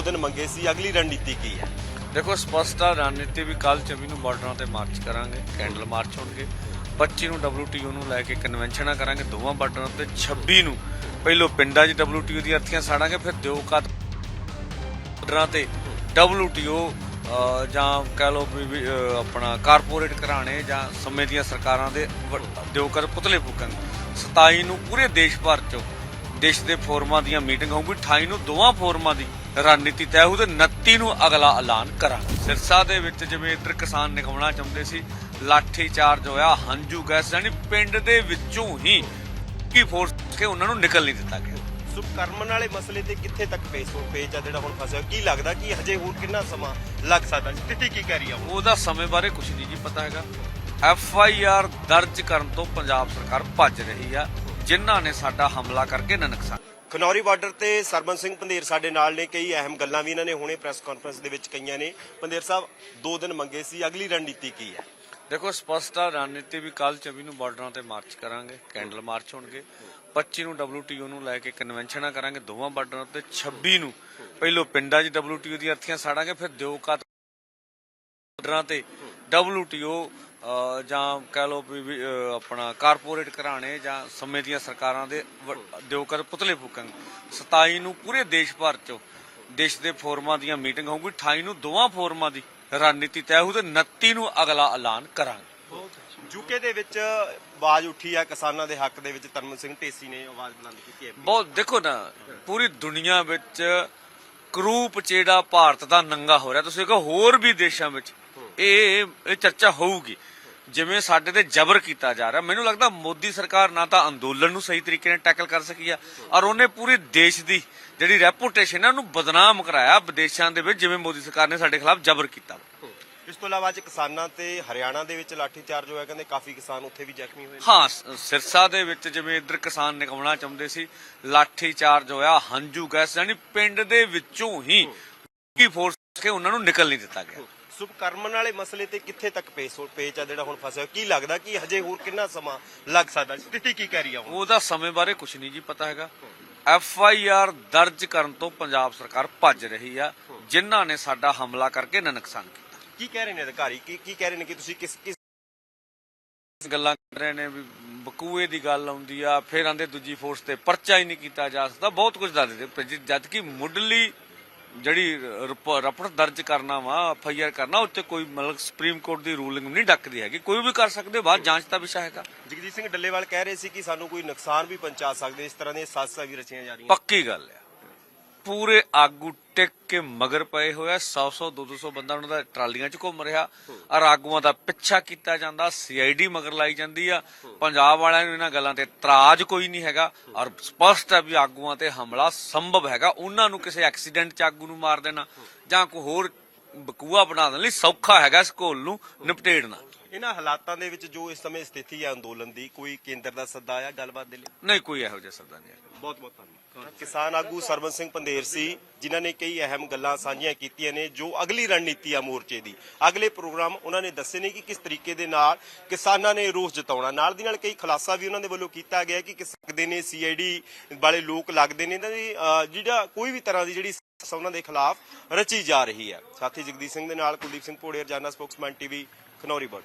2 ਦਿਨ ਮੰਗੇ ਸੀ ਅਗਲੀ ਰਣਨੀਤੀ ਕੀ ਹੈ? ਦੇਖੋ ਸਪਸ਼ਟ ਰਣਨੀਤੀ ਵੀ ਕੱਲ 24 ਨੂੰ ਬਾਰਡਰਾਂ ਤੇ ਮਾਰਚ ਕਰਾਂਗੇ ਕੈਂਡਲ ਮਾਰਚ ਹੋਣਗੇ। 25 ਨੂੰ WTO ਨੂੰ ਲੈ ਕੇ ਕਨਵੈਨਸ਼ਨਾਂ ਕਰਾਂਗੇ ਦੋਵਾਂ ਬਾਰਡਰਾਂ ਤੇ 26 ਨੂੰ। ਪਹਿਲੋਂ ਪਿੰਡਾਂ 'ਚ WTO ਦੀਆਂ ਅਰਥੀਆਂ ਸਾੜਾਂਗੇ ਫਿਰ ਦਿਓਕਾ ਬਾਰਡਰਾਂ ਤੇ WTO ਅਹ, ਜਾਂ ਕਹਿ ਲਓ ਆਪਣਾ ਕਾਰਪੋਰੇਟ ਘਰਾਣੇ ਜਾਂ ਸਮੇਂ ਦੀਆਂ ਸਰਕਾਰਾਂ ਦੇ ਵ- ਦਿਓਕਾ ਪੁਤਲੇ ਫੂਕਣ 27 ਨੂੰ ਪੂਰੇ ਦੇਸ਼ ਭਰ 'ਚੋਂ ਦੇਸ਼ ਦੇ ਫੋਰਮਾਂ ਦੀਆਂ ਮੀਟਿੰਗ ਹੋਊਗੀ 28 ਨੂੰ ਦੋਵਾਂ ਫੋਰਮਾਂ ਦੀ ਰਣਨੀਤੀ ਤੈਅ ਹੋਊ ਤੇ 29 ਨੂੰ ਅਗਲਾ ਐਲਾਨ ਕਰਾਂਗੇ। ਸਿਰਸਾ ਦੇ ਵਿੱਚ ਜਿਵੇਂ ਇੱਧਰ ਕਿਸਾਨ ਨਿਕਲਣਾ ਚਾਹੁੰਦੇ ਸੀ ਲਾਠੀ ਚਾਰਜ ਹੋਇਆ ਹੰਝੂ ਗੈਸ ਯਾਨੀ ਪਿੰਡ ਦੇ ਵਿੱਚੋਂ ਹੀ ਕੀ ਫੋਰਸ ਕੇ ਉਹਨਾਂ ਨੂੰ ਨਿਕਲ ਨਹੀਂ ਦਿੱਤਾ ਗਿਆ। ਸੁਕਰਮਨ ਵਾਲੇ ਮਸਲੇ ਤੇ ਕਿੱਥੇ ਤੱਕ ਪੇਸ਼ ਹੋ ਪੇਜ ਆ ਜਿਹੜਾ ਹੁਣ ਫਸਿਆ? ਕੀ ਲੱਗਦਾ ਕਿ ਹਜੇ ਹੋਰ ਕਿੰਨਾ ਸਮਾਂ ਲੱਗ ਸਕਦਾ? ਸਥਿਤੀ ਕੀ ਕਹਿ ਰਹੀ ਆ ਉਹ? ਉਹਦਾ ਸਮੇਂ ਬਾਰੇ ਕੁਝ ਨਹੀਂ ਜੀ ਪਤਾ ਹੈਗਾ। ਐਫ ਆਈ ਆਰ ਦਰਜ ਕਰਨ ਤੋਂ ਪੰਜਾਬ ਸਰਕਾਰ ਭੱਜ ਰਹੀ ਆ। ਜਿਨ੍ਹਾਂ ਨੇ ਸਾਡਾ ਹਮਲਾ ਕਰਕੇ ਨਾ ਨੁਕਸਾਨ। ਖਨੌਰੀ ਬਾਰਡਰ ਤੇ ਸਰਬਨ ਸਿੰਘ ਪੰਧੇਰ ਸਾਡੇ ਨਾਲ ਨੇ ਕਈ ਅਹਿਮ ਗੱਲਾਂ ਵੀ ਇਹਨਾਂ ਨੇ ਹੁਣੇ ਪ੍ਰੈਸ ਕਾਨਫਰੰਸ ਦੇ ਵਿੱਚ ਕਹੀਆਂ ਨੇ। ਪੰਧੇਰ ਸਾਹਿਬ 2 ਦਿਨ ਮੰਗੇ ਸੀ ਅਗਲੀ ਰਣਨੀਤੀ ਕੀ ਹੈ? ਦੇਖੋ ਸਪਸ਼ਟ ਆ ਰਣਨੀਤੀ ਵੀ ਕੱਲ 24 ਨੂੰ ਬਾਰਡਰਾਂ ਤੇ ਮਾਰਚ ਕਰਾਂਗੇ ਕੈਂਡਲ ਮਾਰਚ ਹੋਣਗੇ। 25 ਨੂੰ WTO ਨੂੰ ਲੈ ਕੇ ਕਨਵੈਨਸ਼ਨਾਂ ਕਰਾਂਗੇ ਦੋਵਾਂ ਬਾਰਡਰਾਂ ਤੇ। 26 ਨੂੰ ਪਹਿਲੋਂ ਪਿੰਡਾਂ 'ਚ WTO ਦੀਆਂ ਅਰਥੀਆਂ ਸਾੜਾਂਗੇ ਫਿਰ ਦਿਓਕਾ ਬਾਰਡਰਾਂ ਤੇ। WTO ਜਾਂ ਕਹਿ ਵੀ ਅਹ, ਆਪਣਾ ਕਾਰਪੋਰੇਟ ਘਰਾਣੇ ਜਾਂ ਸਮੇਂ ਦੀਆਂ ਸਰਕਾਰਾਂ ਦੇ ਵ- ਦਿਓਕਾ ਦੇ ਪੁਤਲੇ ਫੂਕਾਂਗੇ 27 ਨੂੰ ਪੂਰੇ ਦੇਸ਼ ਭਰ 'ਚੋਂ ਦੇਸ਼ ਦੇ ਫੋਰਮਾਂ ਦੀਆਂ ਮੀਟਿੰਗ ਹੋਊਗੀ। 28 ਨੂੰ ਦੋਵਾਂ ਫੋਰਮਾਂ ਦੀ ਰਣਨੀਤੀ ਤੈਅ ਹੋਊ ਤੇ 29 ਨੂੰ ਅਗਲਾ ਐਲਾਨ ਕਰਾਂਗੇ। ਯੂਕੇ ਦੇ ਵਿੱਚ ਆਵਾਜ਼ ਉੱਠੀ ਆ ਕਿਸਾਨਾਂ ਦੇ ਹੱਕ ਦੇ ਵਿੱਚ। ਤਰਮਨ ਸਿੰਘ ਢੇਸੀ ਨੇ ਆਵਾਜ਼ ਬੁਲੰਦ ਕੀਤੀ ਹੈ। ਬਹੁਤ ਦੇਖੋ ਨਾ ਪੂਰੀ ਦੁਨੀਆ ਵਿੱਚ ਕਰੂਪ ਜਿਹੜਾ ਭਾਰਤ ਦਾ ਨੰਗਾ ਹੋ ਰਿਹਾ। ਤੁਸੀਂ ਕਹੋ ਹੋਰ ਵੀ ਦੇਸ਼ਾਂ ਵਿੱਚ ਇਹ ਇਹ ਚਰਚਾ ਹੋਊਗੀ। ਜਿਵੇਂ ਸਾਡੇ ਤੇ ਜ਼ਬਰ ਕੀਤਾ ਜਾ ਰਿਹਾ ਮੈਨੂੰ ਲੱਗਦਾ ਮੋਦੀ ਸਰਕਾਰ ਨਾ ਤਾਂ ਅੰਦੋਲਨ ਨੂੰ ਸਹੀ ਤਰੀਕੇ ਨਾਲ ਟੈਕਲ ਕਰ ਸਕੀ ਆ ਔਰ ਉਹਨੇ ਪੂਰੇ ਦੇਸ਼ ਦੀ ਜਿਹੜੀ ਰੈਪੂਟੇਸ਼ਨ ਹੈ ਉਹਨੂੰ ਬਦਨਾਮ ਕਰਾਇਆ ਵਿਦੇਸ਼ਾਂ ਦੇ ਵਿੱਚ ਜਿਵੇਂ ਮੋਦੀ ਸਰਕਾਰ ਨੇ ਸਾਡੇ ਖਿਲਾਫ ਜ਼ਬਰ ਕੀਤਾ। ਇਸ ਤੋਂ ਇਲਾਵਾ ਅੱਜ ਕਿਸਾਨਾਂ ਤੇ ਹਰਿਆਣਾ ਦੇ ਵਿੱਚ ਲਾਠੀ ਚਾਰਜ ਹੋਇਆ ਕਹਿੰਦੇ ਕਾਫੀ ਕਿਸਾਨ ਉੱਥੇ ਵੀ ਜ਼ਖਮੀ ਹੋਏ ਹਾਂ ਸਿਰਸਾ ਦੇ ਵਿੱਚ ਜਿਵੇਂ ਇੱਧਰ ਕਿਸਾਨ ਨਿਕਲਣਾ ਚਾਹੁੰਦੇ ਸੀ ਲਾਠੀ ਚਾਰਜ ਹੋਇਆ ਹੰਝੂ ਗੈਸ ਯਾਨੀ ਪਿੰਡ ਦੇ ਵਿੱਚੋਂ ਹੀ ਕੀ ਫੋਰਸ ਕੇ ਉਹਨਾਂ ਨੂੰ ਨਿਕਲ ਨਹੀਂ ਦਿੱਤਾ ਗਿਆ। ਸੁਭਕਰਮਨ ਵਾਲੇ ਮਸਲੇ ਤੇ ਕਿੱਥੇ ਤੱਕ ਹੋ ਪੇਜ ਆ ਜਿਹੜਾ ਹੁਣ ਫਸਿਆ ਕੀ ਲੱਗਦਾ ਕਿ ਹਜੇ ਹੋਰ ਕਿੰਨਾ ਸਮਾਂ ਲੱਗ ਸਕਦਾ? ਸਥਿਤੀ ਕੀ ਕਹਿ ਰਹੀ ਆ ਉਹ? ਉਹਦਾ ਸਮੇਂ ਬਾਰੇ ਕੁਝ ਨਹੀਂ ਜੀ ਪਤਾ ਹੈਗਾ। ਐਫ ਆਈ ਆਰ ਦਰਜ ਕਰਨ ਤੋਂ ਪੰਜਾਬ ਸਰਕਾਰ ਭੱਜ ਰਹੀ ਆ। ਜਿਨ੍ਹਾਂ ਨੇ ਸਾਡਾ ਹਮਲਾ ਕਰਕੇ ਨੁਕਸਾਨ ਕੀਤਾ। ਕੀ ਕਹਿ ਰਹੇ ਨੇ ਅਧਿਕਾਰੀ? ਕੀ ਕੀ ਕਹਿ ਰਹੇ ਨੇ ਕਿ ਤੁਸੀਂ ਕਿਸ ਕਿਸ ਗੱਲਾਂ ਕਰ ਰਹੇ ਨੇ ਵੀ ਬਕੂਏ ਦੀ ਗੱਲ ਆਉਂਦੀ ਆ ਫਿਰ ਆਂਦੇ ਦੂਜੀ ਫੋਰਸ ਤੇ ਪਰਚਾ ਹੀ ਨਹੀਂ ਕੀਤਾ ਜਾ ਸਕਦਾ। ਬਹੁਤ ਕੁਝ ਦੱਸਦੇ ਜਦ ਕਿ ਮੁੱਢਲੀ ਜਿਹੜੀ ਰਪ- ਰਪਟ ਦਰਜ ਕਰਨਾ ਵਾ ਐਫ ਆਈ ਆਰ ਕਰਨਾ ਉੱਤੇ ਕੋਈ ਮਤਲਬ ਸੁਪਰੀਮ ਕੋਰਟ ਦੀ ਰੂਲਿੰਗ ਨਹੀਂ ਡੱਕਦੀ ਹੈਗੀ। ਕੋਈ ਵੀ ਕਰ ਸਕਦੇ ਬਾਅਦ ਜਾਂਚ ਦਾ ਵਿਸ਼ਾ ਹੈਗਾ। ਜਗਜੀਤ ਸਿੰਘ ਡੱਲੇਵਾਲ ਕਹਿ ਰਹੇ ਸੀ ਕਿ ਸਾਨੂੰ ਕੋਈ ਨੁਕਸਾਨ ਵੀ ਪਹੁੰਚਾ ਸਕਦੇ ਇਸ ਤਰ੍ਹਾਂ ਦੀਆਂ ਸਾਜ਼ਿਸ਼ਾਂ ਵੀ ਰਚੀਆਂ ਜਾ ਰਹੀਆਂ। ਪੱਕੀ ਗੱਲ ਆ। ਪੂਰੇ ਆਗੂ ਟਿਕ ਕੇ ਮਗਰ ਪਏ ਹੋਇਆ 100 100 200 ਬੰਦਾ ਉਹਨਾਂ ਦਾ ਟਰਾਲੀਆਂ 'ਚ ਘੁੰਮ ਰਿਹਾ। ਔਰ ਆਗੂਆਂ ਦਾ ਪਿੱਛਾ ਕੀਤਾ ਜਾਂਦਾ, ਸੀਆਈਡੀ ਮਗਰ ਲਾਈ ਜਾਂਦੀ ਆ। ਪੰਜਾਬ ਵਾਲਿਆਂ ਨੂੰ ਇਹਨਾਂ ਗੱਲਾਂ ਤੇ ਤਰਾਜ ਕੋਈ ਨਹੀਂ ਹੈਗਾ। ਔਰ ਸਪਸ਼ਟ ਹੈ ਵੀ ਆਗੂਆਂ ਤੇ ਹਮਲਾ ਸੰਭਵ ਹੈਗਾ। ਉਹਨਾਂ ਨੂੰ ਕਿਸੇ ਐਕਸੀਡੈਂਟ 'ਚ ਆਗੂ ਨੂੰ ਮਾਰ ਦੇਣਾ ਜਾਂ ਕੋਈ ਹੋਰ ਬਕੂਆ ਬਣਾ ਦੇਣ ਲਈ ਸੌਖਾ ਹੈਗਾ ਇਸ ਘੋਲ ਨੂੰ ਨਿਪਟੇੜਨਾ। ਇਹਨਾਂ ਹਾਲਾਤਾਂ ਦੇ ਵਿੱਚ ਜੋ ਇਸ ਸਮੇਂ ਸਥਿਤੀ ਹੈ ਅੰਦੋਲਨ ਦੀ ਕੋਈ ਕੇਂਦਰ ਦਾ ਸੱਦਾ ਆਇਆ ਗੱਲਬਾਤ ਦੇ ਲਈ? ਨਹੀਂ ਕੋਈ ਇਹੋ ਜਿਹਾ ਸੱਦਾ ਨਹੀਂ ਹੈਗਾ। ਬਹੁਤ ਬਹੁਤ ਧੰਨਵਾਦ। ਕਿਸਾਨ ਆਗੂ ਸਰਵਨ ਸਿੰਘ ਪੰਦੇਰ ਸੀ ਜਿਨ੍ਹਾਂ ਨੇ ਕਈ ਅਹਿਮ ਗੱਲਾਂ ਸਾਂਝੀਆਂ ਕੀਤੀਆਂ ਨੇ ਜੋ ਅਗਲੀ ਰਣਨੀਤੀ ਆ ਮੋਰਚੇ ਦੀ। ਅਗਲੇ ਪ੍ਰੋਗਰਾਮ ਉਹਨਾਂ ਨੇ ਦੱਸੇ ਨੇ ਕਿ ਕਿਸ ਤਰੀਕੇ ਦੇ ਨਾਲ ਕਿਸਾਨਾਂ ਨੇ ਰੋਸ ਜਤਾਉਣਾ। ਨਾਲ ਦੀ ਨਾਲ ਕਈ ਖੁਲਾਸਾ ਵੀ ਉਹਨਾਂ ਦੇ ਵੱਲੋਂ ਕੀਤਾ ਗਿਆ ਕਿ ਕਿਸ ਸਕਦੇ ਨੇ ਸੀਆਈਡੀ ਵਾਲੇ ਲੋਕ ਲੱਗਦੇ ਨੇ ਇਹਨਾਂ ਦੀ ਅਹ, ਜਿਹੜਾ ਕੋਈ ਵੀ ਤਰ੍ਹਾਂ ਦੀ ਜਿਹੜੀ ਉਹਨਾਂ ਦੇ ਖਿਲਾਫ ਰਚੀ ਜਾ ਰਹੀ ਹੈ। ਸਾਥੀ ਜਗਦੀਸ਼ ਸਿੰਘ ਦੇ ਨਾਲ Kuldeep Singh Bhore, Rozana spokesman TV, Khanauri border.